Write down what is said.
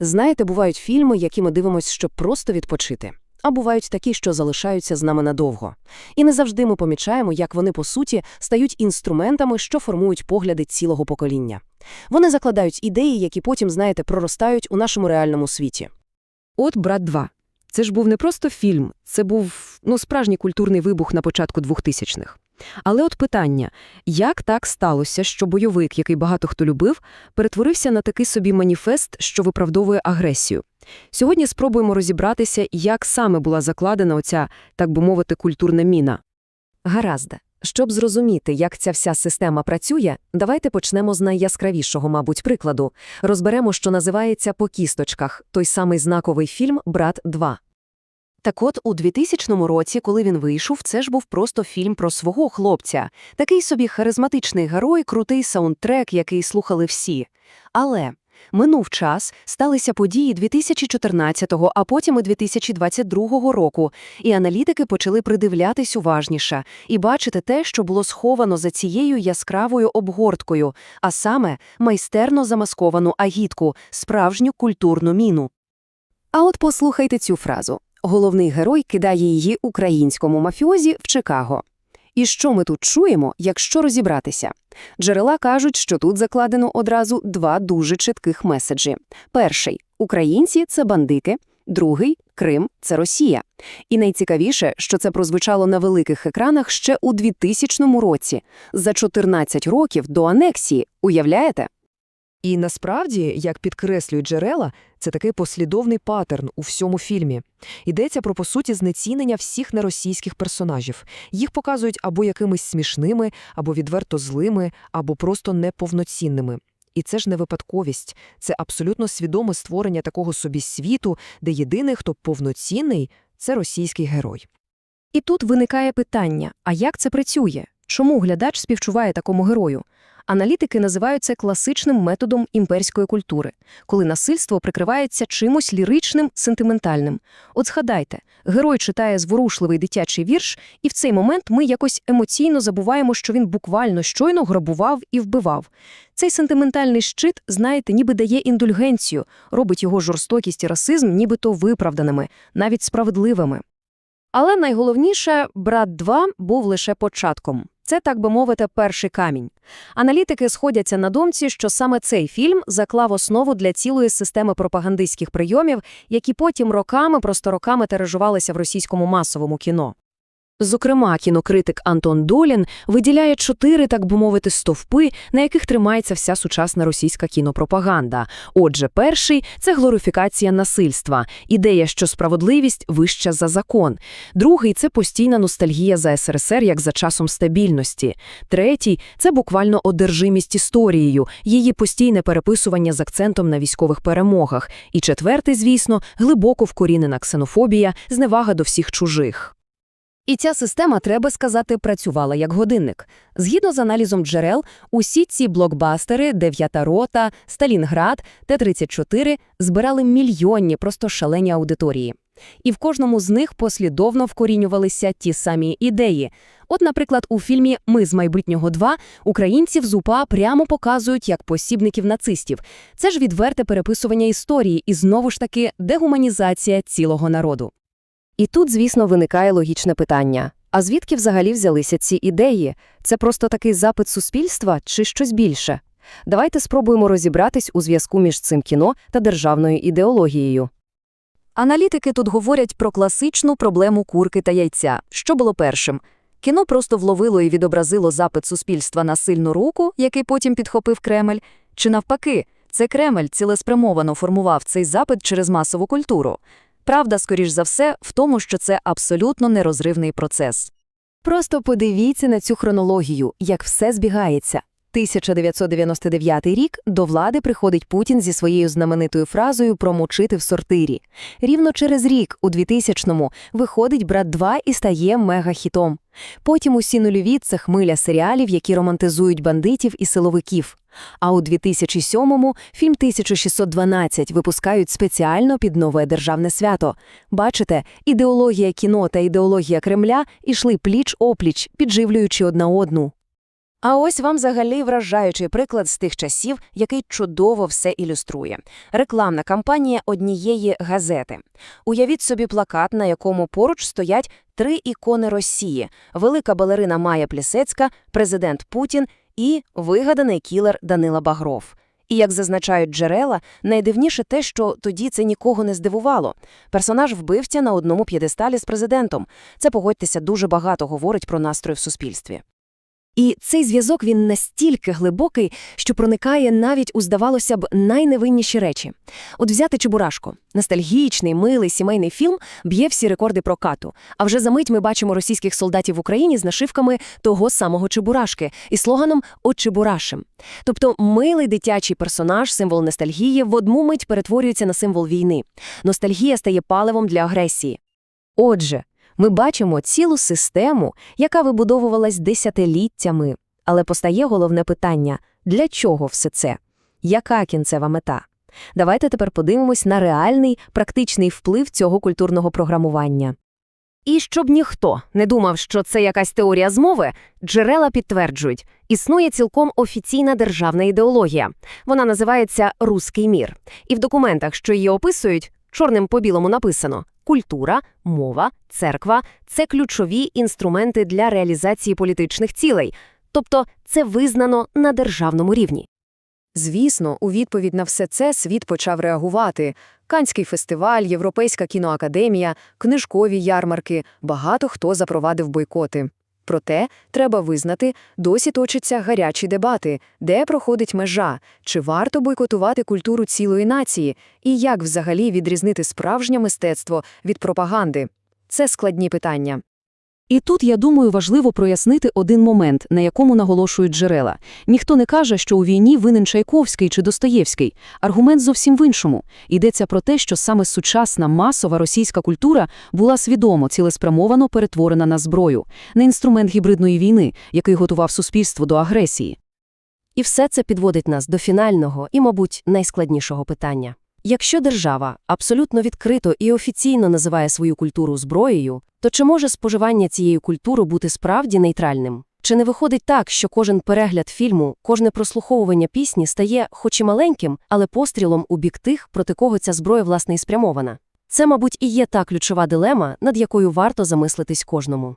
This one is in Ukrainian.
Знаєте, бувають фільми, які ми дивимося, щоб просто відпочити. А бувають такі, що залишаються з нами надовго. І не завжди ми помічаємо, як вони, по суті, стають інструментами, що формують погляди цілого покоління. Вони закладають ідеї, які потім, знаєте, проростають у нашому реальному світі. От «Брат 2». Це ж був не просто фільм, це був ну, справжній культурний вибух на початку 2000-х. Але от питання, як так сталося, що бойовик, який багато хто любив, перетворився на такий собі маніфест, що виправдовує агресію? Сьогодні спробуємо розібратися, як саме була закладена оця, так би мовити, культурна міна. Гаразд. Щоб зрозуміти, як ця вся система працює, давайте почнемо з найяскравішого, мабуть, прикладу. Розберемо, що називається «По кісточках» – той самий знаковий фільм «Брат 2». Так от, у 2000 році, коли він вийшов, це ж був просто фільм про свого хлопця. Такий собі харизматичний герой, крутий саундтрек, який слухали всі. Але минув час, сталися події 2014-го, а потім і 2022 року, і аналітики почали придивлятись уважніше і бачити те, що було сховано за цією яскравою обгорткою, а саме майстерно замасковану агітку, справжню культурну міну. А от послухайте цю фразу. Головний герой кидає її українському мафіозі в Чикаго. І що ми тут чуємо, якщо розібратися? Джерела кажуть, що тут закладено одразу два дуже чітких меседжі. Перший – українці – це бандити, другий – Крим – це Росія. І найцікавіше, що це прозвучало на великих екранах ще у 2000 році, за 14 років до анексії, уявляєте? І насправді, як підкреслюють джерела, це такий послідовний паттерн у всьому фільмі. Йдеться про, по суті, знецінення всіх неросійських персонажів. Їх показують або якимись смішними, або відверто злими, або просто неповноцінними. І це ж не випадковість, це абсолютно свідоме створення такого собі світу, де єдиний, хто повноцінний – це російський герой. І тут виникає питання, а як це працює? Чому глядач співчуває такому герою? Аналітики називають це класичним методом імперської культури, коли насильство прикривається чимось ліричним, сентиментальним. От згадайте, герой читає зворушливий дитячий вірш, і в цей момент ми якось емоційно забуваємо, що він буквально щойно грабував і вбивав. Цей сентиментальний щит, знаєте, ніби дає індульгенцію, робить його жорстокість і расизм нібито виправданими, навіть справедливими. Але найголовніше, брат 2 був лише початком. Це, так би мовити, перший камінь. Аналітики сходяться на думці, що саме цей фільм заклав основу для цілої системи пропагандистських прийомів, які потім роками, просто роками тиражувалися в російському масовому кіно. Зокрема, кінокритик Антон Долін виділяє чотири, так би мовити, стовпи, на яких тримається вся сучасна російська кінопропаганда. Отже, перший – це глорифікація насильства, ідея, що справедливість вища за закон. Другий – це постійна ностальгія за СРСР як за часом стабільності. Третій – це буквально одержимість історією, її постійне переписування з акцентом на військових перемогах. І четвертий, звісно, глибоко вкорінена ксенофобія, зневага до всіх чужих. І ця система, треба сказати, працювала як годинник. Згідно з аналізом джерел, усі ці блокбастери «Дев'ята рота», «Сталінград», Т-34 збирали мільйонні, просто шалені аудиторії. І в кожному з них послідовно вкорінювалися ті самі ідеї. От, наприклад, у фільмі «Ми з майбутнього 2» українців з УПА прямо показують як посібників нацистів. Це ж відверте переписування історії і, знову ж таки, дегуманізація цілого народу. І тут, звісно, виникає логічне питання. А звідки взагалі взялися ці ідеї? Це просто такий запит суспільства чи щось більше? Давайте спробуємо розібратись у зв'язку між цим кіно та державною ідеологією. Аналітики тут говорять про класичну проблему курки та яйця. Що було першим? Кіно просто вловило і відобразило запит суспільства на сильну руку, який потім підхопив Кремль, чи навпаки, це Кремль цілеспрямовано формував цей запит через масову культуру. Правда, скоріш за все, в тому, що це абсолютно нерозривний процес. Просто подивіться на цю хронологію, як все збігається. 1999 рік до влади приходить Путін зі своєю знаменитою фразою про мочити в сортирі. Рівно через рік, у 2000-му, виходить «Брат 2» і стає мегахітом. Потім усі нульові – це хмиля серіалів, які романтизують бандитів і силовиків. А у 2007-му фільм «1612» випускають спеціально під нове державне свято. Бачите, ідеологія кіно та ідеологія Кремля ішли пліч-опліч, підживлюючи одна одну. А ось вам взагалі вражаючий приклад з тих часів, який чудово все ілюструє. Рекламна кампанія однієї газети. Уявіть собі плакат, на якому поруч стоять три ікони Росії: велика балерина Майя Плісецька, президент Путін і вигаданий кілер Данила Багров. І, як зазначають джерела, найдивніше те, що тоді це нікого не здивувало. Персонаж вбивця на одному п'єдесталі з президентом. Це, погодьтеся, дуже багато говорить про настрої в суспільстві. І цей зв'язок він настільки глибокий, що проникає навіть у, здавалося б, найневинніші речі. От взяти Чебурашко. Ностальгічний, милий сімейний фільм б'є всі рекорди прокату. А вже за мить ми бачимо російських солдатів в Україні з нашивками того самого Чебурашки і слоганом «От Чебурашем». Тобто милий дитячий персонаж, символ ностальгії, в одну мить перетворюється на символ війни. Ностальгія стає паливом для агресії. Отже, ми бачимо цілу систему, яка вибудовувалась десятиліттями. Але постає головне питання – для чого все це? Яка кінцева мета? Давайте тепер подивимось на реальний, практичний вплив цього культурного програмування. І щоб ніхто не думав, що це якась теорія змови, джерела підтверджують, існує цілком офіційна державна ідеологія. Вона називається «Руський мір». І в документах, що її описують, чорним по білому написано «Культура, мова, церква – це ключові інструменти для реалізації політичних цілей». Тобто це визнано на державному рівні. Звісно, у відповідь на все це світ почав реагувати. Канський фестиваль, Європейська кіноакадемія, книжкові ярмарки – багато хто запровадив бойкоти. Проте, треба визнати, досі точаться гарячі дебати, де проходить межа, чи варто бойкотувати культуру цілої нації, і як взагалі відрізнити справжнє мистецтво від пропаганди. Це складні питання. І тут, я думаю, важливо прояснити один момент, на якому наголошують джерела. Ніхто не каже, що у війні винен Чайковський чи Достоєвський. Аргумент зовсім в іншому. Йдеться про те, що саме сучасна масова російська культура була свідомо, цілеспрямовано перетворена на зброю, на інструмент гібридної війни, який готував суспільство до агресії. І все це підводить нас до фінального і, мабуть, найскладнішого питання. Якщо держава абсолютно відкрито і офіційно називає свою культуру зброєю, то чи може споживання цієї культури бути справді нейтральним? Чи не виходить так, що кожен перегляд фільму, кожне прослуховування пісні стає хоч і маленьким, але пострілом у бік тих, проти кого ця зброя власне і спрямована? Це, мабуть, і є та ключова дилема, над якою варто замислитись кожному.